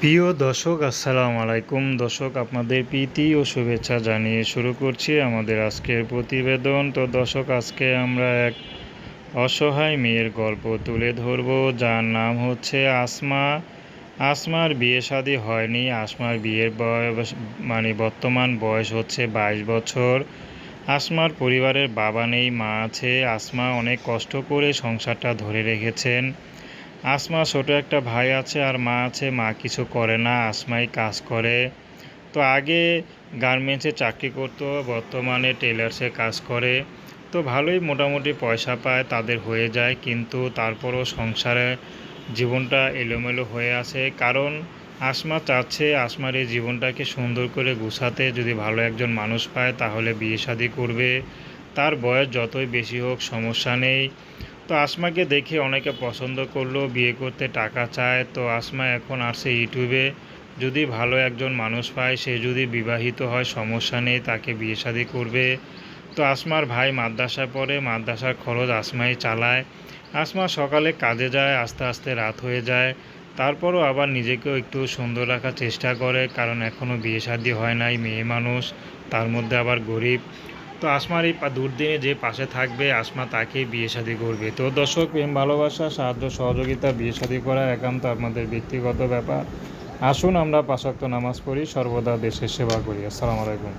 প্রিয় দর্শক, আসসালামু আলাইকুম। দর্শক, আপনাদের প্রীতি ও শুভেচ্ছা জানিয়ে শুরু করছি আমাদের আজকের প্রতিবেদন। তো দর্শক, আজকে আমরা এক অসহায় মেয়ের গল্প তুলে ধরব, যার নাম হচ্ছে আসমা। আসমার বিয়ে শাদী হয়নি। আসমার বিয়ের বয়স মানে বর্তমান বয়স হচ্ছে বাইশ বছর। আসমার পরিবারের বাবা নেই, মা আছে। আসমা অনেক কষ্ট করে সংসারটা ধরে রেখেছেন। আসমা ছোট একটা ভাই আছে আর মা আছে, মা কিছু করে না আসমাই কাজ করে। তো আগে গার্মেন্টসে চাকরি করতো, বর্তমানে টেলার্সে কাজ করে। তো ভালোই মোটামুটি পয়সা পায়, তাদের হয়ে যায়, কিন্তু তারপরও সংসারে জীবনটা এলোমেলো হয়ে আছে। কারণ আসমা চাচ্ছে আসমার এই জীবনটাকে সুন্দর করে গুছাতে, যদি ভালো একজন মানুষ পায়, তাহলে বিয়ে শাদী করবে। তার বয়স যতই বেশি হোক, সমস্যা নেই। তো আসমাকে দেখে অনেকে পছন্দ করল, বিয়ে করতে টাকা চায়। তো আসমা এখন আসে ইউটিউবে যদি ভালো একজন মানুষ পায়, সে যদি বিবাহিত হয়, সমস্যা নেই, তাকে বিয়ে শাদী করবে। তো আসমার ভাই মাদ্রাসায় পড়ে, মাদ্রাসার খরচ আসমাই চালায়। আসমা সকালে কাজে যায়, আস্তে আস্তে রাত হয়ে যায়। তারপরও আবার নিজেকেও একটু সুন্দর রাখার চেষ্টা করে, কারণ এখনও বিয়ে শাদী হয় নাই, মেয়ে মানুষ, তার মধ্যে আবার গরিব। তো আসমার এই দুর্দিনে যে পাশে থাকবে, আসমা তাকে বিয়ে শাদি করবে। তো দর্শক, প্রেম, ভালোবাসা, সাহায্য, সহযোগিতা, বিয়ে শাদি করা একান্ত আমাদের ব্যক্তিগত ব্যাপার। আসুন আমরা পাশাক্ত নামাজ পড়ি, সর্বদা দেশের সেবা করি। আসসালামু আলাইকুম।